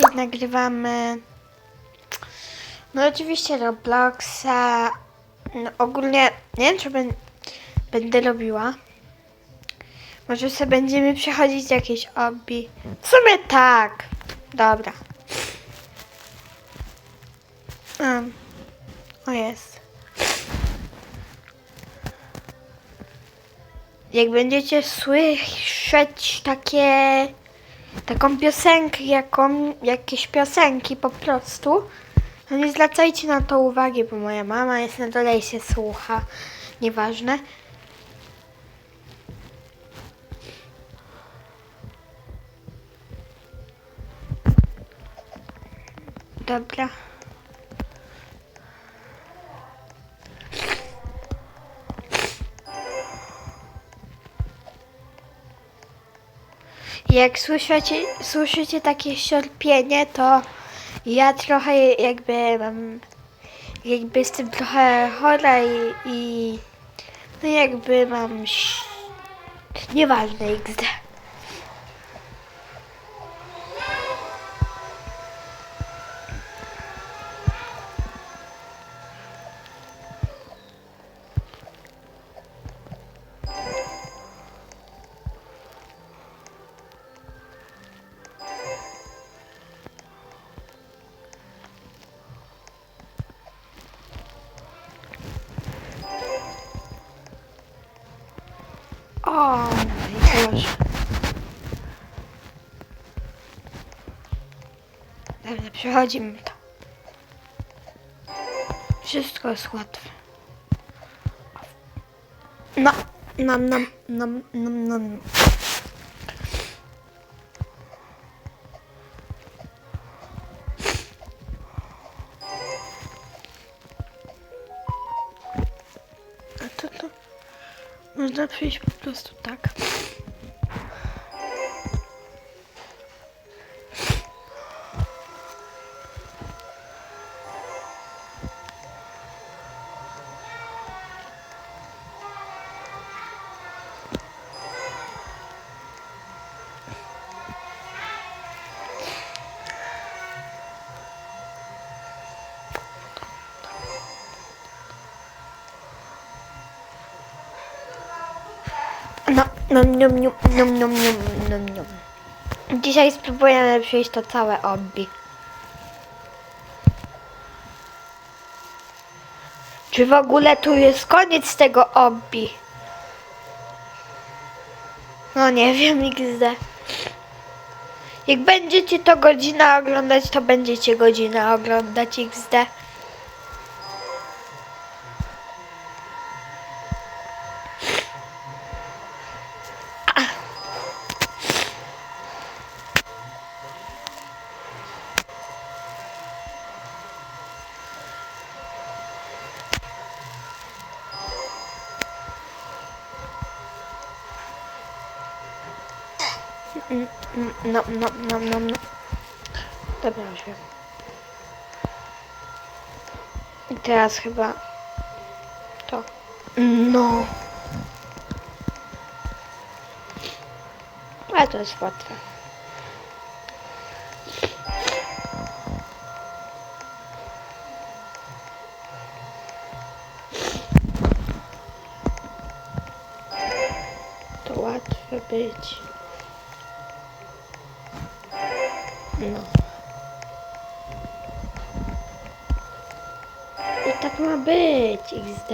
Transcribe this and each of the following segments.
dzisiaj nagrywamy. No oczywiście Robloxa. No, ogólnie nie wiem, czy będę robiła. Może sobie będziemy przechodzić jakieś obi. W sumie tak. Dobra. Um. O jest. Jak będziecie słyszeć takie taką piosenkę, jaką, jakieś piosenki po prostu, no nie zwracajcie na to uwagi, bo moja mama jest na dole i się słucha. Nieważne. Dobra. Jak słyszycie, słyszycie takie sierpienie, to ja trochę jakby mam, jakby jestem trochę chora i, i no jakby mam, nieważne XD. Przechodzimy to. Wszystko jest łatwe. No, nam, nam, nam, nam, nam. A to to można przyjść po prostu tak. Nom, nom, nom, nom, nom, nom, nom. Dzisiaj spróbujemy przejść to całe obbi. Czy w ogóle tu jest koniec tego obbi? No nie wiem, XD. Jak będziecie to godzina oglądać, to będziecie godzinę oglądać XD. I teraz chyba to. No. A to jest łatwe. To łatwe być. Ma być, XD.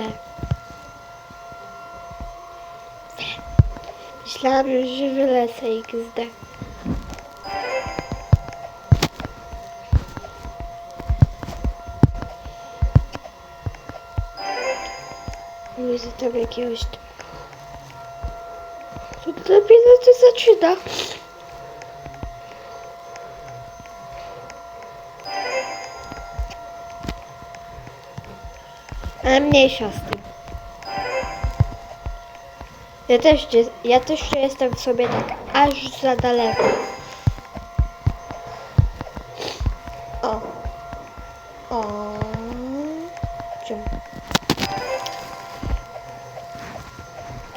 Myślałam że wylecę XD. Widzę tam jakiegoś... Co to dopiero to zaczyna? Ale mniejsza z tym. Ja też, ja też jestem sobie tak aż za daleko. O. O. Cium.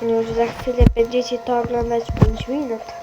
Już za chwilę będziecie to oglądać 5 minut.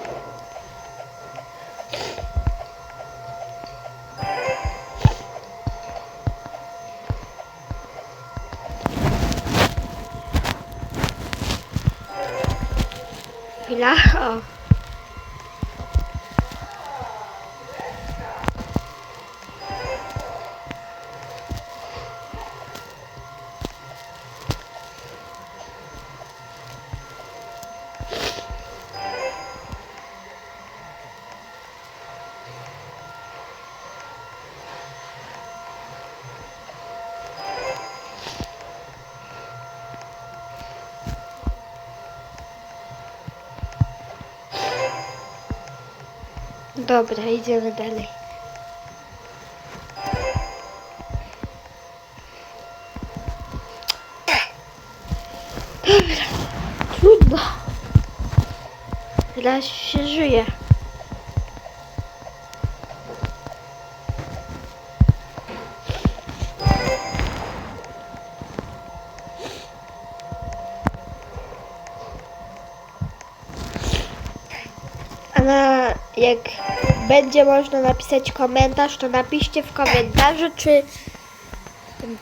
Dobra, idziemy dalej. Dobra, trudno. Teraz się żyje. Będzie można napisać komentarz, to napiszcie w komentarzu, czy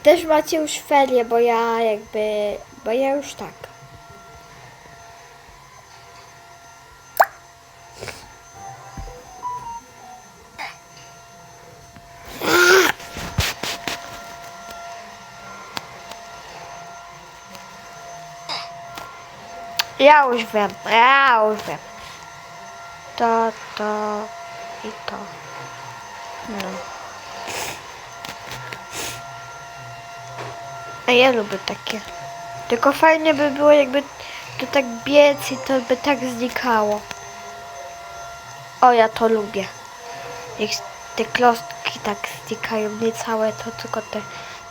też macie już ferie, bo ja jakby, bo ja już tak. Ja już wiem, ja już wiem. To, to i to. No. A ja lubię takie. Tylko fajnie by było jakby to tak biec i to by tak znikało. O, ja to lubię. Jak te klocki tak znikają, nie całe to, tylko te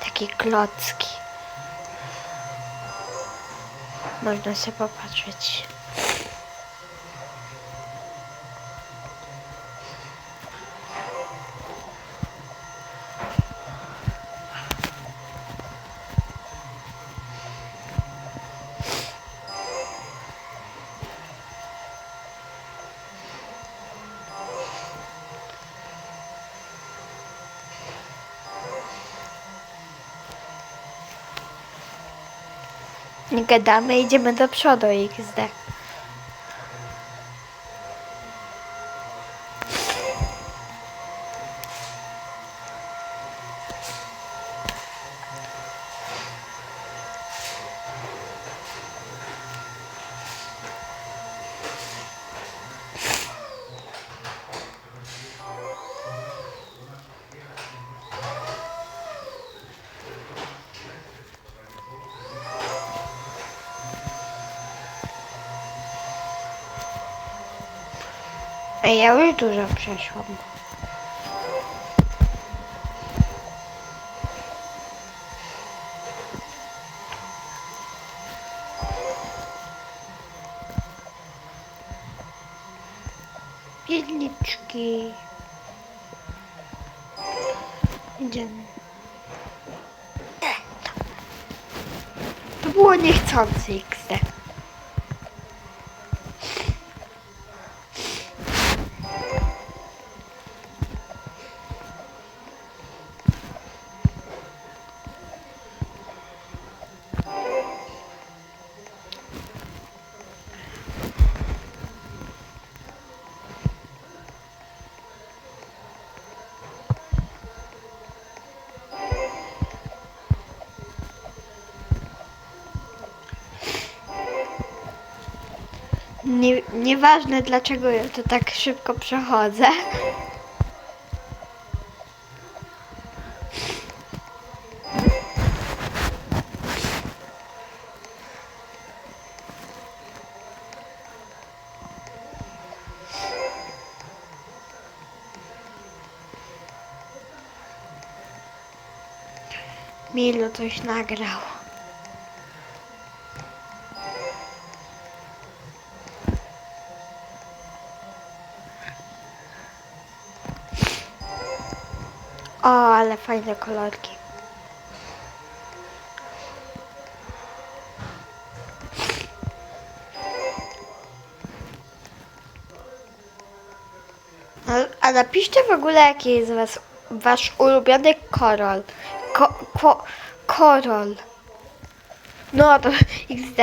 takie klocki. Można się popatrzeć. Gadamy, idziemy do przodu XD. Ej, ja już dużo przeszłam. Piedniczki. Idziemy. To było niechcący XD. Nie, nieważne dlaczego ja to tak szybko przechodzę. Milu coś nagrał. Ale fajne kolorki. A, a napiszcie w ogóle, jaki jest was, wasz ulubiony korol. Ko, ko, korol. No to XD.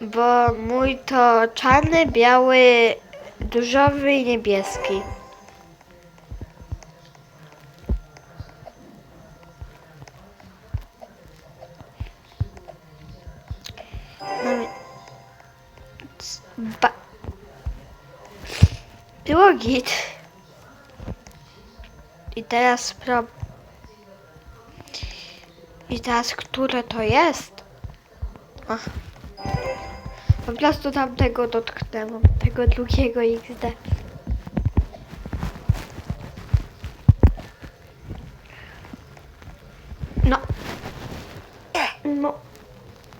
Bo mój to czarny, biały, różowy i niebieski. Teraz pro... I teraz, które to jest? Ach. Po prostu tamtego dotknęłam, tego drugiego XD. No. No.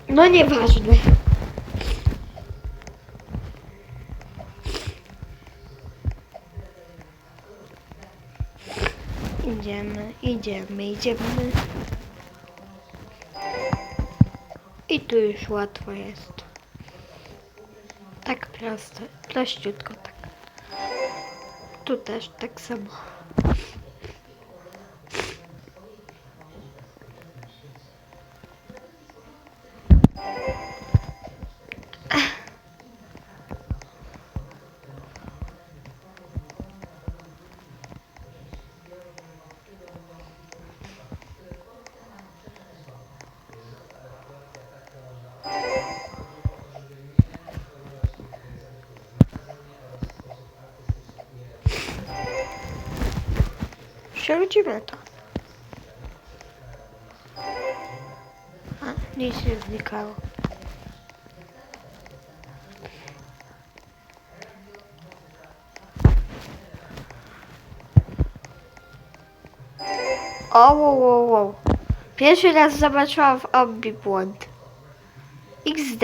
No nieważne. Idziemy, idziemy, idziemy. I tu już łatwo jest. Tak prosto, prościutko tak. Tu też tak samo. Przechodzimy to. A, nic nie znikało. O, wow, wow. Pierwszy raz zobaczyłam w obie błąd. XD.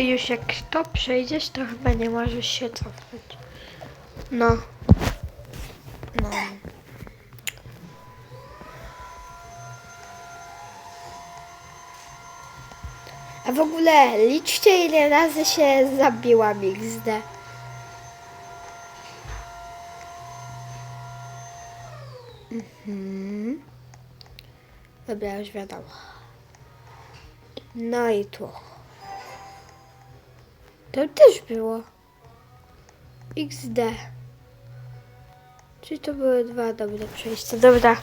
Czyli już jak to przejdziesz, to chyba nie możesz się cofnąć. No. No. A w ogóle liczcie ile razy się zabiłam XD. Mhm. Dobra, już wiadomo. No i tu. To też było. XD. Czyli to były dwa dobre przejścia. Dobra.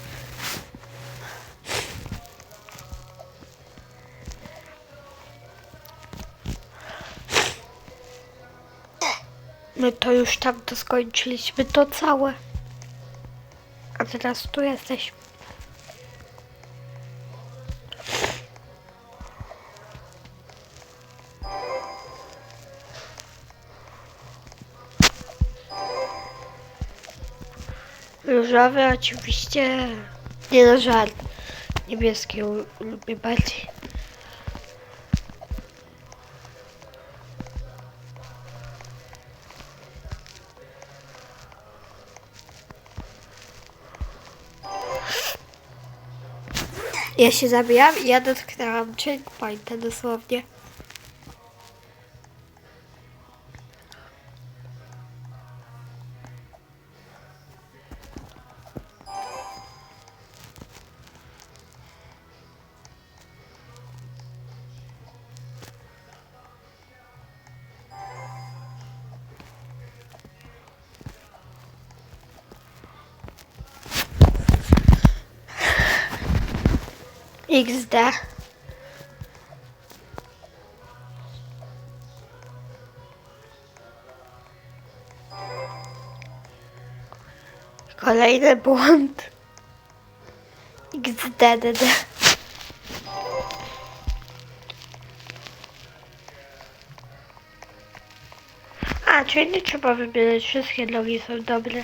My to już tam to skończyliśmy, to całe. A teraz tu jesteśmy. Różowy oczywiście nie na żal. Niebieski lubię bardziej. Ja się zabijam i ja dotknęłam checkpointa dosłownie. XD. Kolejny błąd. XDDD. A, czyli nie trzeba wybierać, wszystkie drogi są dobre.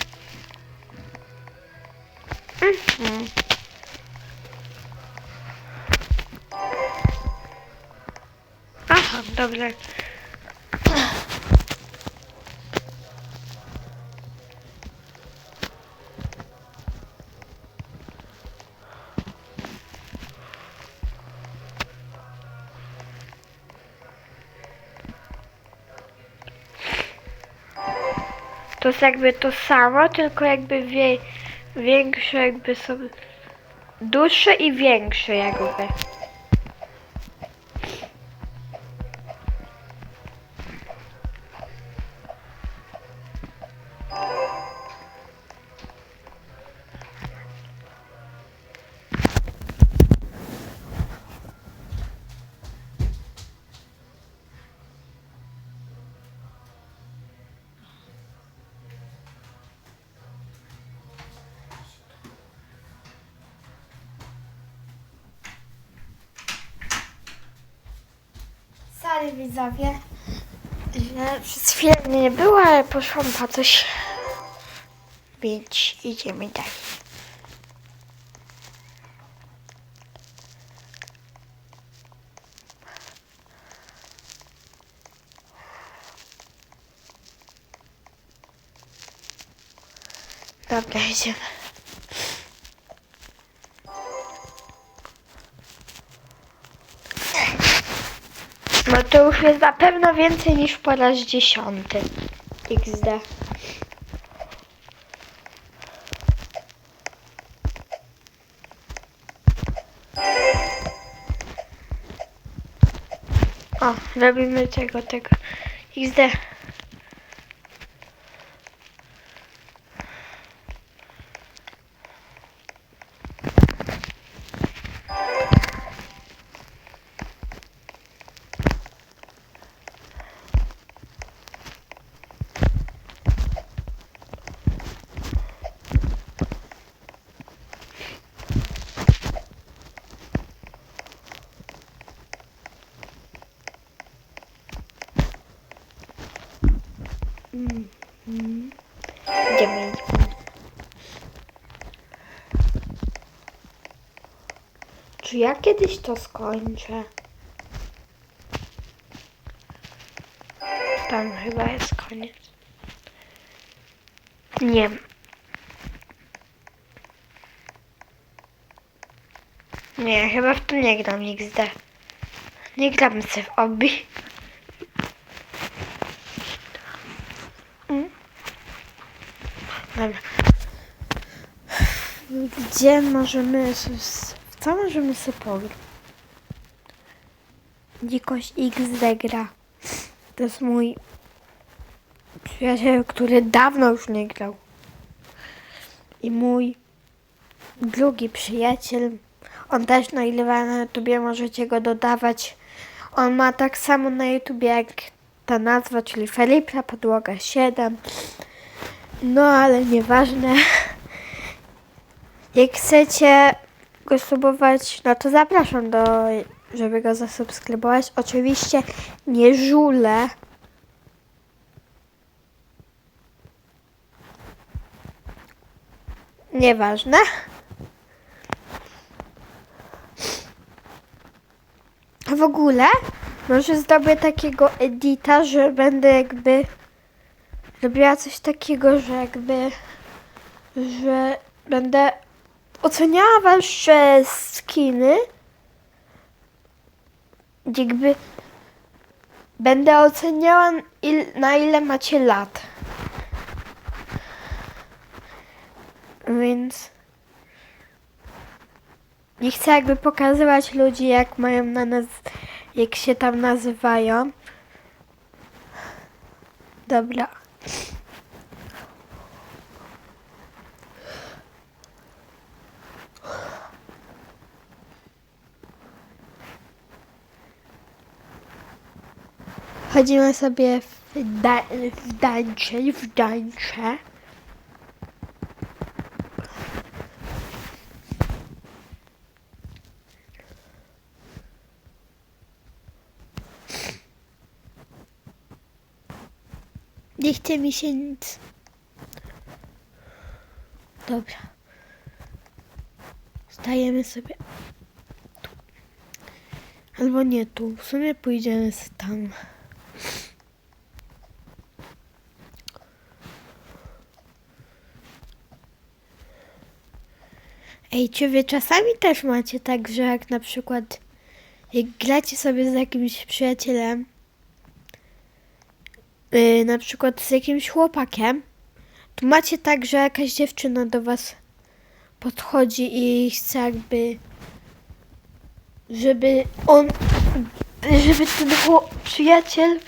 dobrze. To jest jakby to samo, tylko jakby wie, większe jakby są dłuższe i większe jakby. Sorry widzowie, że przez chwilę mnie nie było, ale poszłam po coś. Więc idziemy dalej. Dobra, idziemy. Jest na pewno więcej niż po raz dziesiąty. XD. O, robimy tego, tego. XD. Czy ja kiedyś to skończę? Tam chyba jest koniec. Nie. Nie, chyba w to nie gram XD. Nie gram sobie w obby. Mm. Dobra. Gdzie możemy... co możemy sobie pograć? Dzikość XD gra. To jest mój przyjaciel, który dawno już nie grał. I mój drugi przyjaciel. On też nagrywa na YouTubie, możecie go dodawać. On ma tak samo na YouTubie jak ta nazwa, czyli Felipe Podłoga 7. No ale nieważne. Jak chcecie go subować, no to zapraszam do, żeby go zasubskrybować. Oczywiście nie żule. Nieważne. W ogóle może zrobię takiego edita, że będę jakby robiła coś takiego, że jakby, że będę oceniała wasze skiny, jakby będę oceniała il, na ile macie lat. Więc nie chcę jakby pokazywać ludzi, jak mają na nas, jak się tam nazywają. Dobra. Chodzimy sobie w, da, w dańcze, w dańcze. Nie chce mi się nic. Dobra. Stajemy sobie tu. Albo nie tu. W sumie pójdziemy tam. Ej, czy wy czasami też macie tak, że jak na przykład jak gracie sobie z jakimś przyjacielem, yy, na przykład z jakimś chłopakiem, Tu macie tak, że jakaś dziewczyna do was podchodzi i chce jakby, żeby on, żeby ten przyjaciel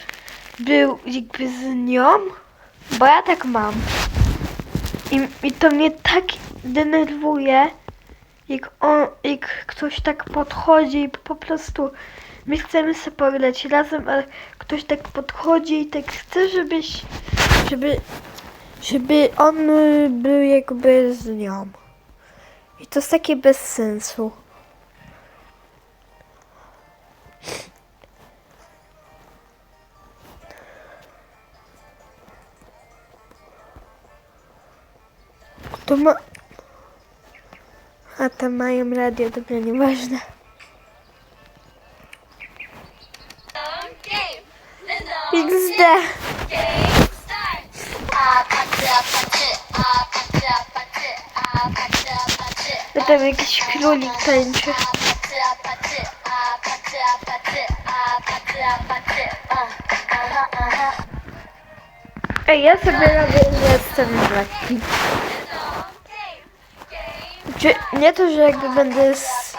był jakby z nią, bo ja tak mam. I, I to mnie tak denerwuje, jak on, jak ktoś tak podchodzi i po prostu my chcemy sobie pograć razem, ale ktoś tak podchodzi i tak chce, żebyś, żeby, żeby on y, był jakby z nią. I to jest takie bez sensu. To ma... A tam mają radio, dobra, nieważne. XD. To tam jakiś królik tańczy. Ej, ja sobie robię, że jestem Blackpink. Czy nie to, że jakby będę z...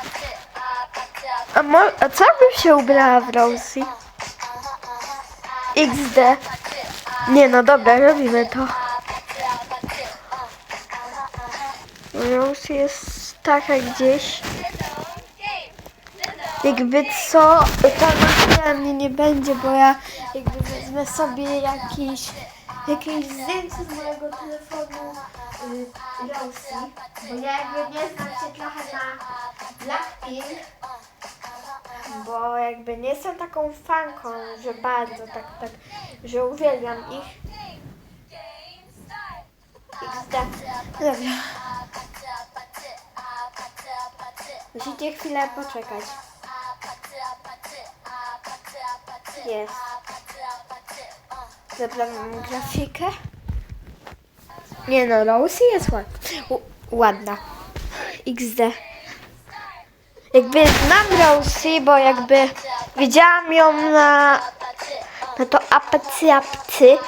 A, mo... A co bym się ubrała w Rosie? XD. Nie no dobra, robimy to. Rose jest taka gdzieś. Jakby co, to na mnie nie będzie, bo ja jakby wezmę sobie jakiś, jakieś zdjęcie z mojego telefonu y, Rosie, bo ja jakby nie znam się trochę na Blackpink, bo jakby nie jestem taką fanką, że bardzo tak, tak, że uwielbiam ich. XD. Dobra. Musicie chwilę poczekać. Jest. Zabrałam grafikę. Nie no, Rosie jest ład u- ładna. XD. Jakby znam Rosie, bo jakby widziałam ją na, na to apcy apcy.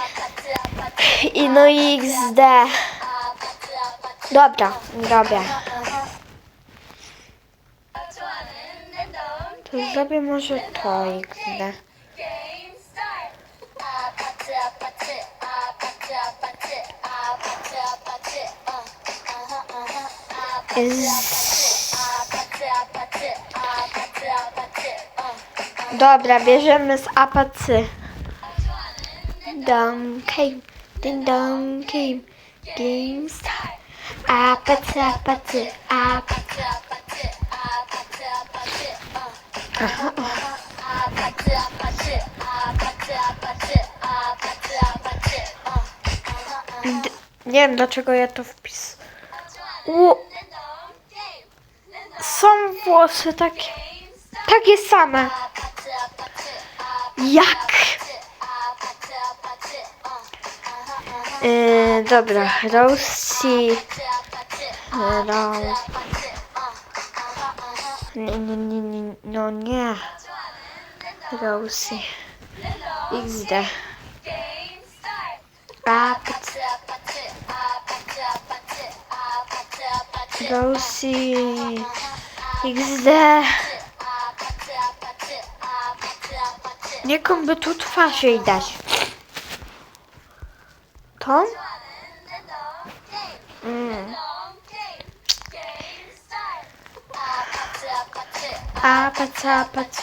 I no i XD. Dobra, robię. To zrobię może to XD. Dobra, bierzemy z apacy. Dong came, ding dong came, game star. Apacy, apacy, apacy. D- nie wiem dlaczego ja to wpis. U... Są włosy takie, takie same. Jak? Yy, dobra, Rosie. Rose. Nie, nie, nie, nie, no nie. Rosie. XD. Apt. Rosie. XD. Niekom by tu twarz jej dać. To? Mm. Apac, apac.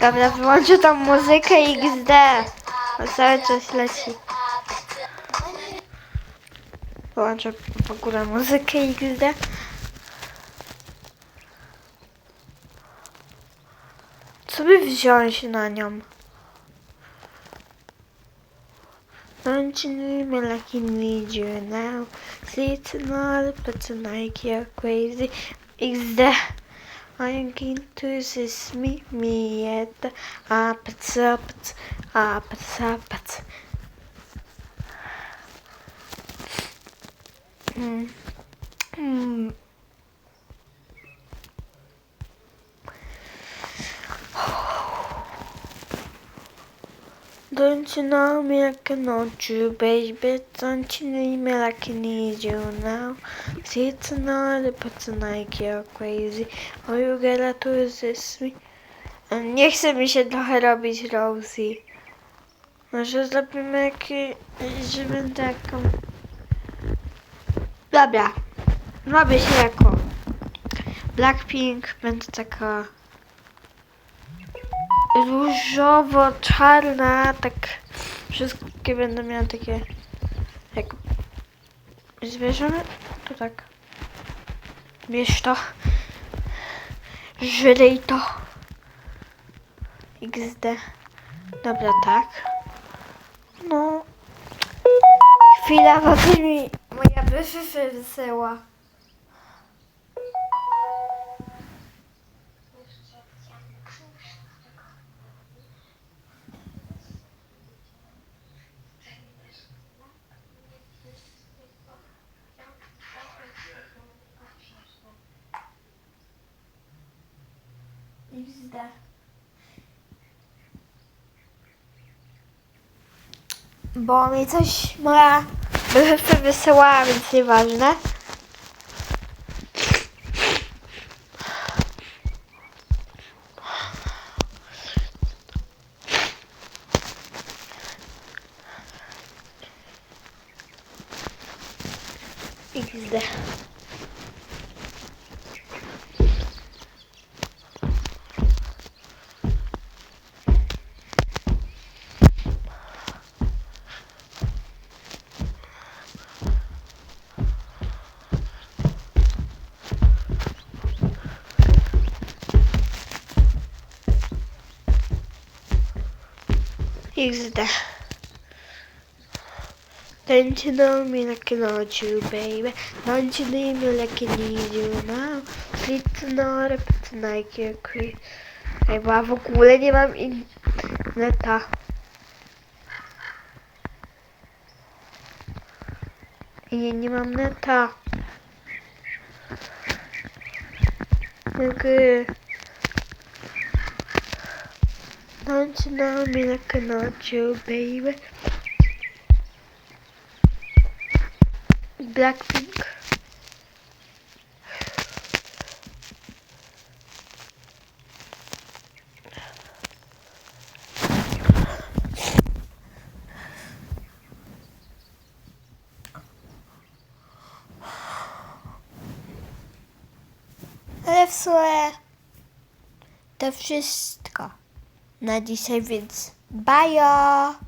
Dobra, wyłączę tą muzykę XD. Bo cały czas leci. Wyłączę w ogóle muzykę XD. Co by wziąć na nią? Don't you know me like you need you now? See it's not but tonight you're crazy. XD. I'm keen to see me, me at the up, up, up, up, up. Mm. Mm. Don't you know me I know you, baby? Don't you need me like I need you now? See tonight, but tonight you're crazy. You resist me. Nie chce mi się trochę robić Rosie. Może zrobimy jakiś, żeby taką... Dobra, robię się jako Blackpink, będzie taka różowo-czarna, tak wszystkie będą miały takie jak zwierzę, to tak. Bierz to żyrej to. XD dobra tak. No. Chwila, bo mi moja wyższa wysyła XD. Bo mi coś moja wysyłała, więc nieważne. XD. XD. Don't you know me like I know you, baby? Don't you need me like I need you now? Sleep tonight, but tonight you're crazy. Ej, bo w ogóle nie mam interneta. Nie, nie mam neta. Gry. Don't you know me like I know you, baby? Blackpink. Ale w sumie to wszystko na dzisiaj, więc bajo!